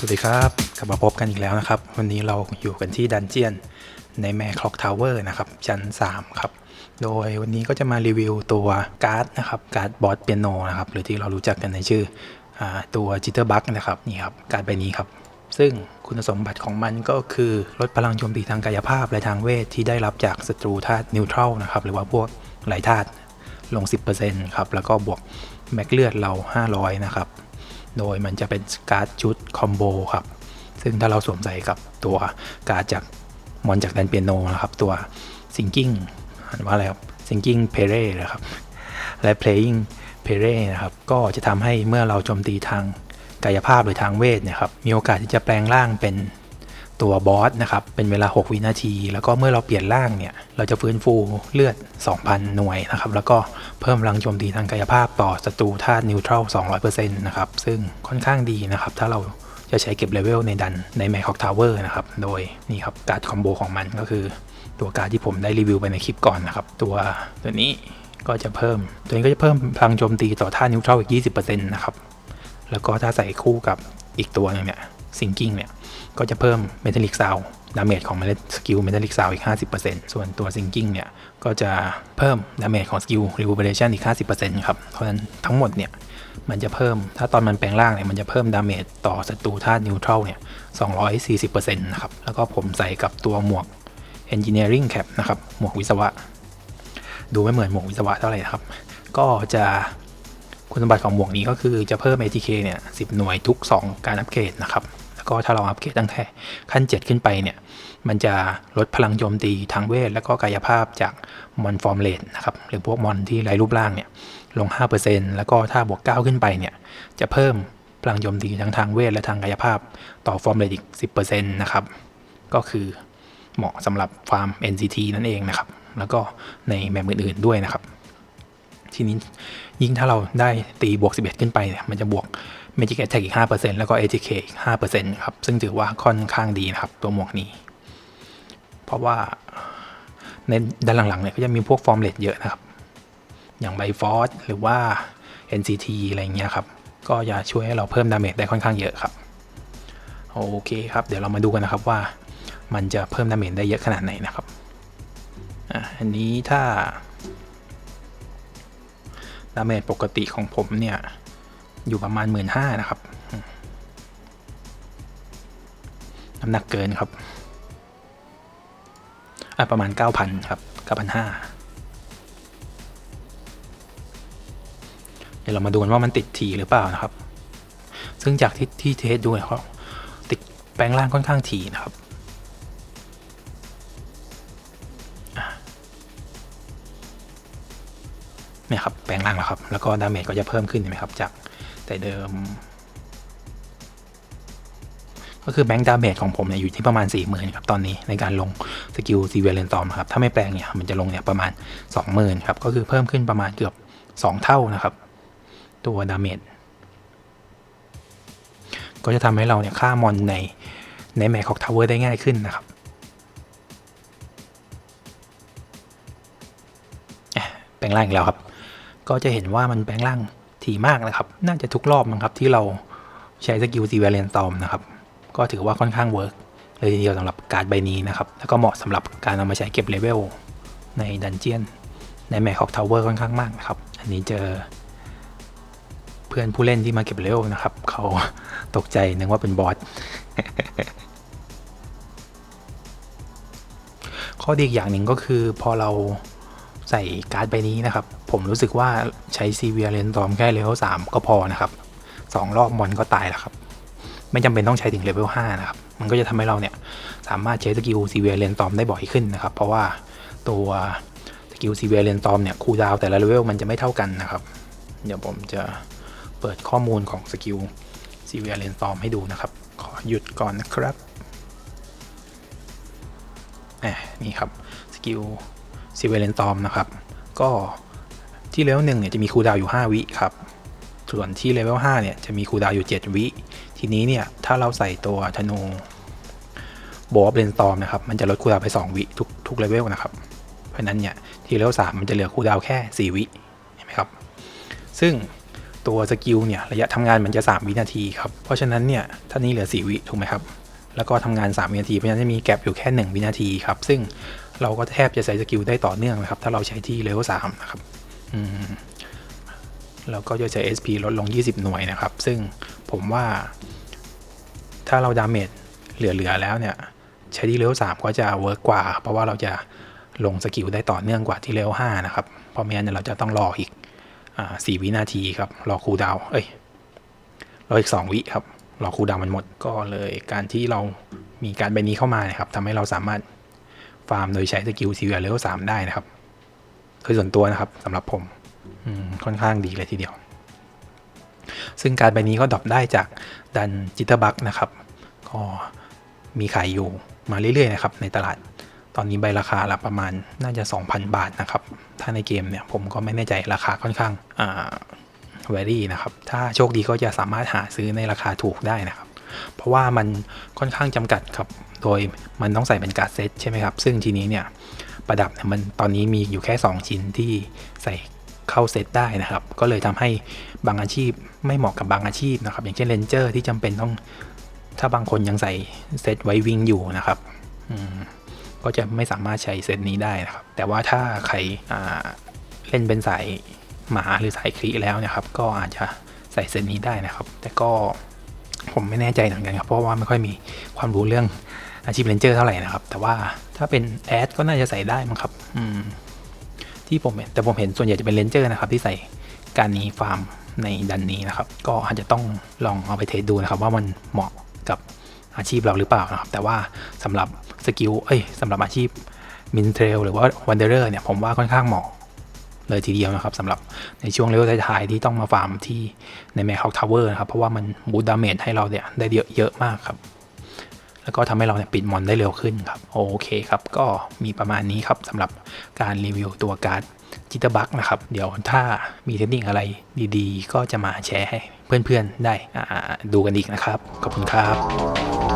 สวัสดีครับกลับมาพบกันอีกแล้วนะครับ วันนี้เราอยู่กันที่ดันเจียนในแมคคล็อกทาวเวอร์นะครับชั้น 3 ครับ โดยวันนี้ก็จะมารีวิวตัวการ์ดนะครับการ์ดบอสเปียโนนะครับหรือที่เรารู้จักกันในชื่ออตัวจิตเตอร์บัคนะครับนี่ครับการ์ดใบนี้ครับ ซึ่งคุณสมบัติของมันก็คือลดพลังโจมตีทางกายภาพและทางเวทที่ได้รับจากศัตรูธาตุนิวทรัลนะครับหรือว่าพวกไหลธาตุลง 10%ครับแล้วก็บวกแม็กเลือดเรา 500 นะครับ โดยมันจะเป็นการ์ดชุดคอมโบครับ ซึ่งถ้าเราสวมใส่กับตัวการ์ดจากมอนจากแดนเปียโนนะครับ ตัวซิงกิ้งอ่านว่าอะไรครับซิงกิ้งเพเร่นะครับ และ Playing p e r e นะครับ ก็จะทำให้เมื่อเราโจมตีทางกายภาพหรือทางเวทเนี่ยครับ มีโอกาสที่จะแปลงร่างเป็น ตัวบอสนะครับ เป็นเวลา 6 วินาที แล้วก็เมื่อเราเปลี่ยนร่างเนี่ย เราจะฟื้นฟูเลือด 2,000 หน่วยนะครับ แล้วก็เพิ่มพลังโจมตีทางกายภาพต่อศัตรูธาตุนิวทรัล 200%นะครับ ซึ่งค่อนข้างดีนะครับ ถ้าเราจะใช้เก็บเลเวลในดันในแมคคอกทาวเวอร์นะครับ โดยนี่ครับการ์ดคอมโบของมันก็คือตัวการ์ดที่ผมได้รีวิวไปในคลิปก่อนนะครับ ตัวตัวนี้ก็จะเพิ่ม ตัวนี้ก็จะเพิ่มพลังโจมตีต่อธาตุนิวทรัลอีก 20%นะครับ แล้วก็ถ้าใส่คู่กับอีกตัวหนึงเนี่ย ซิงกิ้งเนี่ย ก็จะเพิ่มเมทัลลิกซาวดาเมจของเมล็ดสกิลเมทัลลิกซาวอีก 50%ส่วนตัวซิงกิ้งเนี่ย ก็จะเพิ่มดาเมจของสกิลรีวูเบเรชันอีก 50%ครับ เพราะฉะนั้นทั้งหมดเนี่ย มันจะเพิ่มถ้าตอนมันแปลงร่างเนี่ย มันจะเพิ่มดาเมจต่อศัตรูธาตุนิวทรัลเนี่ย 240%นะครับ แล้วก็ผมใส่กับตัวหมวก Engineering Cap นะครับ หมวกวิศวะ ดูไม่เหมือนหมวกวิศวะเท่าไหร่นะครับ ก็จะคุณสมบัติของหมวกนี้ก็คือจะเพิ่ม ATK เนี่ย 10 หน่วยทุก 2 การอัปเกรดนะครับ ก็ถ้าเราอัปเกรดตั้งแต่ขั้น 7 ขึ้นไปเนี่ย มันจะลดพลังโจมตีทางเวท แล้วก็กายภาพจากมอนฟอร์มเลดนะครับ หรือพวกมอนที่ไร้รูปร่างเนี่ยลง 5%แล้วก็ถ้าบวก 9 ขึ้นไปเนี่ย จะเพิ่มพลังโจมตีทั้งทางเวท และทางกายภาพต่อฟอร์มเลดอีก 10%นะครับ ก็คือเหมาะสำหรับฟาร์ม NCT นั่นเองนะครับ แล้วก็ในแมปอื่นๆด้วยนะครับ ทีนี้ยิ่งถ้าเราได้ตีบวก 11 ขึ้นไปเนี่ยมันจะบวก Magic Attack อีก 5%แล้วก็ ATK อีก 5%ครับ ซึ่งถือว่าค่อนข้างดีนะครับ ตัวหมวกนี้ เพราะว่าในด้านหลังๆเนี่ยก็จะมีพวกฟอร์มเลดเยอะนะครับ อย่างไบฟอร์หรือว่า NCT อะไรเงี้ยครับ ก็จะช่วยให้เราเพิ่มดาเมจได้ค่อนข้างเยอะครับ โอเคครับ เดี๋ยวเรามาดูกันนะครับว่ามันจะเพิ่มดาเมจได้เยอะขนาดไหนนะครับ อันนี้ถ้าดาเมจปกติของผมเนี่ย อยู่ประมาณ1 5ื่นห้านะครับ น้ำหนักเกินครับอะประมาณ 9,000 ครับ 9,500 เดี๋ยวเรามาดูกันว่ามันติดทีหรือเปล่านะครับ ซึ่งจากที่ที่เทสดูเนี่ยเขาติดแปลงร่างค่อนข้างทีนะครับเนี่ยครับแปลงร่างแล้วครับ แล้วก็ดาเมจก็จะเพิ่มขึ้นเห็นไหมครับ จาก แต่เดิม ก็คือแบงค์ดาเมจของผมเนี่ยอยู่ที่ประมาณ 4 0,000ครับตอนนี้ในการลงสกิลซีเวียเลนตอมครับ ถ้าไม่แปลงเนี่ยมันจะลงเนี่ยประมาณ 20,000ครับ ก็คือเพิ่มขึ้นประมาณเกือบ 2 เท่านะครับ ตัวดาเมจก็จะทำให้เราเนี่ยฆ่ามอนในในแมคคอกทาวเวอร์ได้ง่ายขึ้นนะครับแปลงร่างอีกแล้วครับ ก็จะเห็นว่ามันแปลงร่าง ถี่มากนะครับ น่าจะทุกรอบมั้งครับที่เราใช้สกิลซีเวเลนตอมนะครับ ก็ถือว่าค่อนข้างเวิร์กเลยทีเดียวสำหรับการ์ดใบนี้นะครับ แล้วก็เหมาะสำหรับการนำมาใช้เก็บเลเวลในดันเจียน ในแมคคอกทาวเวอร์ค่อนข้างมากนะครับ อันนี้เจอ เพื่อนผู้เล่นที่มาเก็บเลเวลนะครับ เขาตกใจนึกว่าเป็นบอสข้อดีอีกอย่างหนึ่งก็คือพอเรา ใส่การ์ดใบนี้นะครับ ผมรู้สึกว่าใช้ซีเวียเลนตอมแค่เลเวล3ก็พอนะครับสองรอบมอนก็ตายแล้วครับ ไม่จำเป็นต้องใช้ถึงเลเวล5นะครับ มันก็จะทำให้เราเนี่ยสามารถใช้สกิลซีเวียเลนตอมได้บ่อยขึ้นนะครับ เพราะว่าตัวสกิลซีเวียเลนตอมเนี่ยคูลดาวแต่ละเลเวลมันจะไม่เท่ากันนะครับ เดี๋ยวผมจะเปิดข้อมูลของสกิลซีเวียเลนตอมให้ดูนะครับ ขอหยุดก่อนนะครับอะนี่ครับสกิล ซีเวเลนตอมนะครับ ก็ที่เลเวลหนึ่งเนี่ยจะมีคูดาวอยู่ 5 วิครับ ส่วนที่เลเวล5เนี่ยจะมีคูดาวอยู่ 7 วิ ทีนี้เนี่ยถ้าเราใส่ตัวธนูโบว์เลนตอมนะครับ มันจะลดคูดาวไป 2 วิทุกทุกเลเวลนะครับ เพราะนั้นเนี่ยที่เลเวล3มันจะเหลือคูดาวแค่ 4 วิเห็นไหมครับ ซึ่งตัวสกิลเนี่ยระยะทำงานมันจะ 3 วินาทีครับ เพราะฉะนั้นเนี่ยท่านี้เหลือ 4 วิถูกไหมครับ แล้วก็ทำงาน3วินาที เพราะฉะนั้นจะมีแกลบอยู่แค่ 1 วินาทีครับ ซึ่งเราก็แทบจะใช้สกิลได้ต่อเนื่องนะครับ ถ้าเราใช้ที่เลเวล3นะครับแล้วก็จะใช้ SP ลดลง 20 หน่วยนะครับ ซึ่งผมว่า ถ้าเราดาเมจเหลือ ๆ แล้วเนี่ย ใช้ที่เลเวล3ก็จะเวิร์กกว่า เพราะว่าเราจะลงสกิลได้ต่อเนื่องกว่าที่เลเวล5นะครับ เพราะไม่งั้นเนยเราจะต้องรออีกสี่วินาทีครับ รอคูดาว เอ้ย รออีกสองวิครับ รอคูดาวมันหมดก็เลยการที่เรามีการใบนี้เข้ามาเนี่ยครับทำให้เราสามารถฟาร์มโดยใช้สกิลซีเวียเลเวลสามได้นะครับคือส่วนตัวนะครับสำหรับผมอืมค่อนข้างดีเลยทีเดียว ซึ่งการใบนี้ก็ดรอปได้จากดันจิตเตอร์บักนะครับก็มีขายอยู่มาเรื่อยๆนะครับในตลาดตอนนี้ใบราคาละประมาณน่าจะ 2,000 บาทนะครับ ถ้าในเกมเนี่ยผมก็ไม่แน่ใจราคาค่อนข้างอ่า v a r y นะครับ ถ้าโชคดีก็จะสามารถหาซื้อในราคาถูกได้นะครับ เพราะว่ามันค่อนข้างจำกัดครับ โดยมันต้องใส่เป็นการ์ดเซตใช่ไหมครับ ซึ่งทีนี้เนี่ยประดับเนี่ยมันตอนนี้มีอยู่แค่ 2 ชิ้นที่ใส่เข้าเซตได้นะครับ ก็เลยทำให้บางอาชีพไม่เหมาะกับบางอาชีพนะครับ อย่างเช่นเลนเจอร์ที่จำเป็นต้อง ถ้าบางคนยังใส่เซตไว้วิ่งอยู่นะครับก็จะไม่สามารถใช้เซตนี้ได้นะครับ แต่ว่าถ้าใครเล่นเป็นสาย หมาหรือสายคลีแล้วเนะครับ ก็อาจจะใส่เซตนี้ได้นะครับ แต่ก็ผมไม่แน่ใจเหมือนกันครับ เพราะว่าไม่ค่อยมีความรู้เรื่องอาชีพเลนเจอร์เท่าไหร่นะครับ แต่ว่าถ้าเป็นแอดก็น่าจะใส่ได้มั้งครับ อืม ที่ผมเห็นแต่ผมเห็นส่วนใหญ่จะเป็นเลนเจอร์นะครับ ที่ใส่การนี้ฟาร์มในดันนี้นะครับ ก็อาจจะต้องลองเอาไปเทสดูนะครับ ว่ามันเหมาะกับอาชีพเราหรือเปล่านะครับ แต่ว่าสำหรับสกิลเอ้ยสำหรับอาชีพมินเทรลหรือว่าวันเดอร์เนี่ยผมว่าค่อนข้างเหมาะ เลยทีเดียวนะครับสำหรับในช่วงเลเวลท้ายๆที่ต้องมาฟาร์มที่ในแมคคอกทาวเวอร์นะครับเพราะว่ามันบูดดาเมจให้เราเนี่ยได้เยอะเยอะมากครับ แล้วก็ทำให้เราเนี่ยปิดมอนได้เร็วขึ้นครับโอเคครับก็มีประมาณนี้ครับสำหรับการรีวิวตัวการ์ดจิตบักนะครับ เดี๋ยวถ้ามีเทคนิคอะไรดีๆ ก็จะมาแชร์ให้เพื่อนๆได้อ่าดูกันอีกนะครับ ขอบคุณครับ